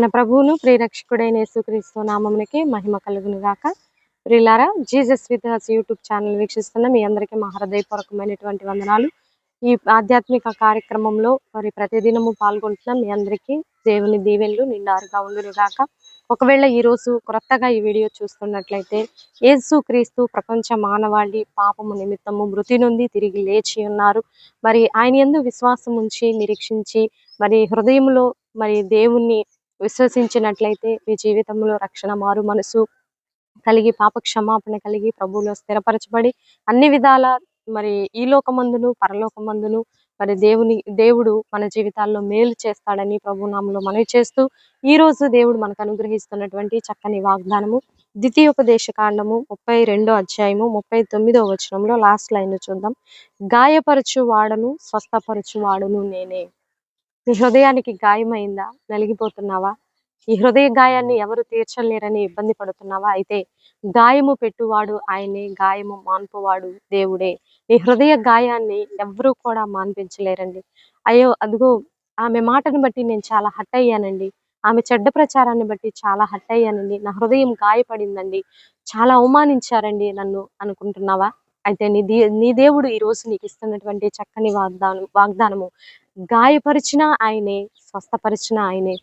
మన ప్రభువును ప్రియరక్షకుడైన యేసుక్రీస్తు నామమునికి మహిమ కలుగును గాక ప్రిలారా Jesus with us YouTube channel వీక్షిస్తున్న మీ అందరికీ మా హృదయపూర్వకమైనటువంటి వందనాలు. ఈ ఆధ్యాత్మిక కార్యక్రమంలో మరి ప్రతిదినము పాల్గొంటున్న మీ అందరికీ దేవుని దీవెళ్ళు నిండారుగా ఉండును గాక ఒకవేళ ఈ రోజు క్రొత్తగా ఈ వీడియో చూస్తున్నట్లయితే యేసు క్రీస్తు ప్రపంచ మానవాళి పాపము నిమిత్తము మృతి నుండి తిరిగి లేచి ఉన్నారు. మరి ఆయన యందు విశ్వాసం ఉంచి నిరీక్షించి మరి హృదయంలో మరి దేవుణ్ణి విశ్వసించినట్లయితే మీ జీవితంలో రక్షణ మారు మనసు కలిగి పాప క్షమాపణ కలిగి ప్రభువులో స్థిరపరచబడి అన్ని విధాల మరి ఈ లోకమందును పరలోకమందును మరి దేవుని దేవుడు మన జీవితాల్లో మేలు చేస్తాడని ప్రభునామంలో మనవి చేస్తూ ఈ రోజు దేవుడు మనకు అనుగ్రహిస్తున్నటువంటి చక్కని వాగ్దానము ద్వితీయోపదేశ కాండము ముప్పై రెండో అధ్యాయము ముప్పై తొమ్మిదో వచనంలో లాస్ట్ లైన్ చూద్దాం. గాయపరచు వాడను స్వస్థపరచు వాడును నేనే. నీ హృదయానికి గాయమైందా? నలిగిపోతున్నావా? ఈ హృదయ గాయాన్ని ఎవరు తీర్చలేరని ఇబ్బంది పడుతున్నావా? అయితే గాయము పెట్టువాడు ఆయనే గాయము మాన్పువాడు దేవుడే. నీ హృదయ గాయాన్ని ఎవరూ కూడా మాన్పించలేరండి. అయ్యో అదిగో ఆమె మాటను బట్టి నేను చాలా హట్ అయ్యానండి. ఆమె చెడ్డ ప్రచారాన్ని బట్టి చాలా హట్ అయ్యానండి. నా హృదయం గాయపడిందండి. చాలా అవమానించారండి నన్ను అనుకుంటున్నావా? అయితే నీ దే నీ దేవుడు ఈ రోజు నీకు ఇస్తున్నటువంటి చక్కని వాగ్దానం వాగ్దానము గాయపరిచిన ఆయనే స్వస్థపరిచిన ఆయనే.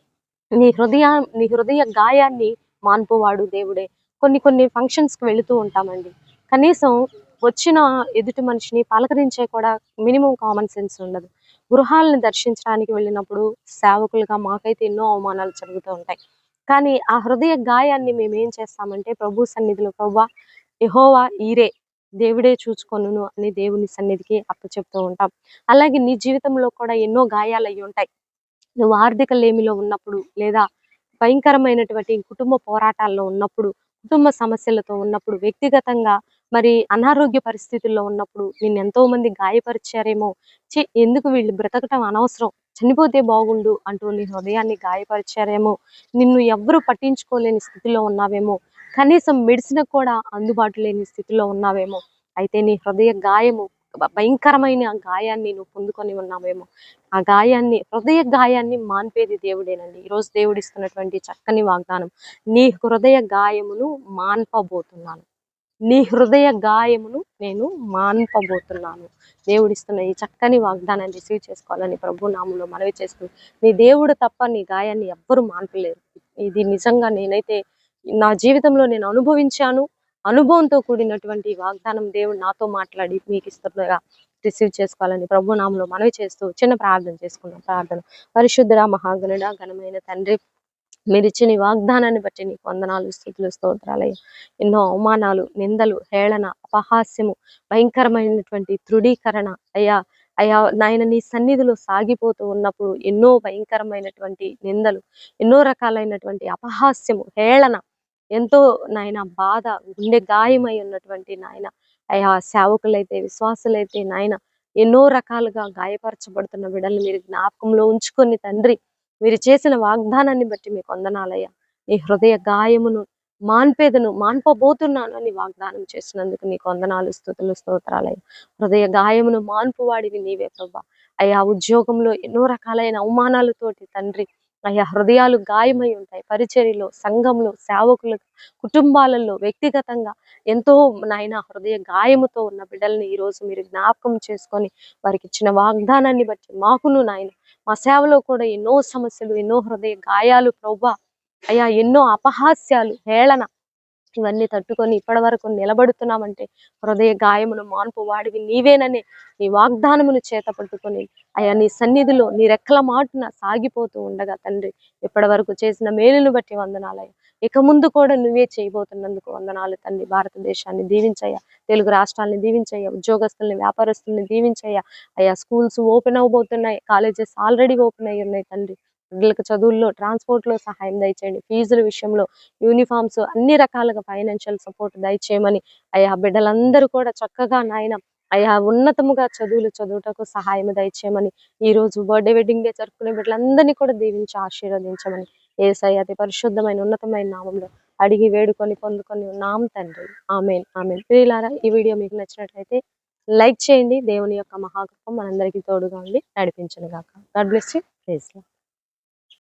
నీ హృదయ నీ హృదయ గాయాన్ని మాన్పువాడు దేవుడే. కొన్ని కొన్ని ఫంక్షన్స్కి కి వెళుతూ ఉంటామండి. కనీసం వచ్చిన ఎదుటి మనిషిని పలకరించే కూడా మినిమం కామన్ సెన్స్ ఉండదు. గృహాలను దర్శించడానికి వెళ్ళినప్పుడు సేవకులుగా మాకైతే ఎన్నో అవమానాలు జరుగుతూ ఉంటాయి. కానీ ఆ హృదయ గాయాన్ని మేము ఏం చేస్తామంటే ప్రభు సన్నిధిలో ప్రభు ఎహోవా ఈరే దేవుడే చూచుకొనును అని దేవుని సన్నిధికి అప్పచెప్తూ ఉంటాం. అలాగే నీ జీవితంలో కూడా ఎన్నో గాయాలు అయి ఉంటాయి. నువ్వు ఆర్థిక లేమిలో ఉన్నప్పుడు లేదా భయంకరమైనటువంటి కుటుంబ పోరాటాల్లో ఉన్నప్పుడు కుటుంబ సమస్యలతో ఉన్నప్పుడు వ్యక్తిగతంగా మరి అనారోగ్య పరిస్థితుల్లో ఉన్నప్పుడు నేను ఎంతో మంది గాయపరిచారేమో ఛీ ఎందుకు వీళ్ళు బ్రతకటం అనవసరం చనిపోతే బాగుండు అంటూ నీ హృదయాన్ని గాయపరిచారేమో నిన్ను ఎవరు పట్టించుకోలేని స్థితిలో ఉన్నావేమో కనీసం మెడిసిన్ కూడా అందుబాటు లేని స్థితిలో ఉన్నావేమో. అయితే నీ హృదయ గాయము భయంకరమైన గాయాన్ని నువ్వు పొందుకొని ఉన్నావేమో. ఆ గాయాన్ని హృదయ గాయాన్ని మాన్పేది దేవుడేనండి. ఈరోజు దేవుడు ఇస్తున్నటువంటి చక్కని వాగ్దానం నీ హృదయ గాయమును మాన్పబోతున్నాను. నీ హృదయ గాయమును నేను మాన్పబోతున్నాను. దేవుడిస్తున్న ఈ చక్కని వాగ్దానాన్ని రిసీవ్ చేసుకోవాలని ప్రభు నామంలో మనవి చేస్తూ నీ దేవుడు తప్ప నీ గాయాన్ని ఎవ్వరూ మాన్పలేరు. ఇది నిజంగా నేనైతే నా జీవితంలో నేను అనుభవించాను. అనుభవంతో కూడినటువంటి వాగ్దానం దేవుడు నాతో మాట్లాడి మీకు ఇస్తుండగా రిసీవ్ చేసుకోవాలని ప్రభు నామంలో మనవి చేస్తూ చిన్న ప్రార్థన చేసుకున్నాం ప్రార్థన. పరిశుద్ధుడ మహాగణుడ ఘనమైన తండ్రి మీరు ఇచ్చిన వాగ్దానాన్ని బట్టి నీకు వందనాలు స్థుతులు స్తోత్రాలయ్య. ఎన్నో అవమానాలు నిందలు హేళన అపహాస్యము భయంకరమైనటువంటి తృఢీకరణ అయ్యా అయ్యా నాయన నీ సన్నిధిలో సాగిపోతూ ఉన్నప్పుడు ఎన్నో భయంకరమైనటువంటి నిందలు ఎన్నో రకాలైనటువంటి అపహాస్యము హేళన ఎంతో నాయన బాధ గుండె గాయమై ఉన్నటువంటి నాయన. అయ్యా సేవకులైతే విశ్వాసులైతే నాయన ఎన్నో రకాలుగా గాయపరచబడుతున్న బిడ్డలు మీరు జ్ఞాపకంలో ఉంచుకొని తండ్రి మీరు చేసిన వాగ్దానాన్ని బట్టి మీకు వందనాలయ్యా. నీ హృదయ గాయమును మాన్పేదను మాన్పబోతున్నాను అని వాగ్దానం చేసినందుకు నీకు వందనాలు స్థుతులు స్తోత్రాలయ్యా. హృదయ గాయమును మాన్పువాడివి నీవే ప్రభా. అయ్యా ఉద్యోగంలో ఎన్నో రకాలైన అవమానాలతోటి తండ్రి అయ్యా హృదయాలు గాయమై ఉంటాయి. పరిచర్యలో సంఘంలో సేవకులు కుటుంబాలలో వ్యక్తిగతంగా ఎంతో నాయన హృదయ గాయముతో ఉన్న బిడ్డల్ని ఈ రోజు మీరు జ్ఞాపకం చేసుకొని వారికి ఇచ్చిన వాగ్దానాన్ని బట్టి మాకును నాయన మా సేవలో కూడా ఎన్నో సమస్యలు ఎన్నో హృదయ గాయాలు ప్రభా అయ్యా ఎన్నో అపహాస్యాలు హేళన ఇవన్నీ తట్టుకొని ఇప్పటి వరకు నిలబడుతున్నామంటే హృదయ గాయమును మాన్పు వాడివి నీవేనని నీ వాగ్దానమును చేత పట్టుకొని అయ్యా నీ సన్నిధిలో నీ రెక్కల మాటున సాగిపోతూ ఉండగా తండ్రి ఇప్పటి వరకు చేసిన మేలును బట్టి వందనాలయ్యా. ఇక ముందు కూడా నువ్వే చేయబోతున్నందుకు వందనాలు తండ్రి. భారతదేశాన్ని దీవించయ్యా తెలుగు రాష్ట్రాలను దీవించయ్యా ఉద్యోగస్తుల్ని వ్యాపారస్తుల్ని దీవించయ్యా. అయ్యా స్కూల్స్ ఓపెన్ అవబోతున్నాయి కాలేజెస్ ఆల్రెడీ ఓపెన్ అయ్యి ఉన్నాయి తండ్రి. పిల్లలకు చదువుల్లో ట్రాన్స్పోర్ట్లో సహాయం దయచేయండి. ఫీజుల విషయంలో యూనిఫామ్స్ అన్ని రకాలుగా ఫైనాన్షియల్ సపోర్ట్ దయచేయమని అయ్యా బిడ్డలందరూ కూడా చక్కగా నాయన అయ్యా ఉన్నతముగా చదువులు చదువుటకు సహాయం దయచేయమని ఈ రోజు బర్త్డే వెడ్డింగ్ డే జరుపుకునే బిడ్డలందరినీ కూడా దీవించి ఆశీర్వదించమని ఏసయ్య అతి పరిశుద్ధమైన ఉన్నతమైన నామంలో అడిగి వేడుకొని పొందుకొని నామ తండ్రి. Amen amen. ప్రియులారా ఈ వీడియో మీకు నచ్చినట్లయితే లైక్ చేయండి. దేవుని యొక్క మహాకృపం మనందరికీ తోడుగా ఉండి నడిపించను గాక గాడ్ బ్లెస్ యూ. ప్లీజ్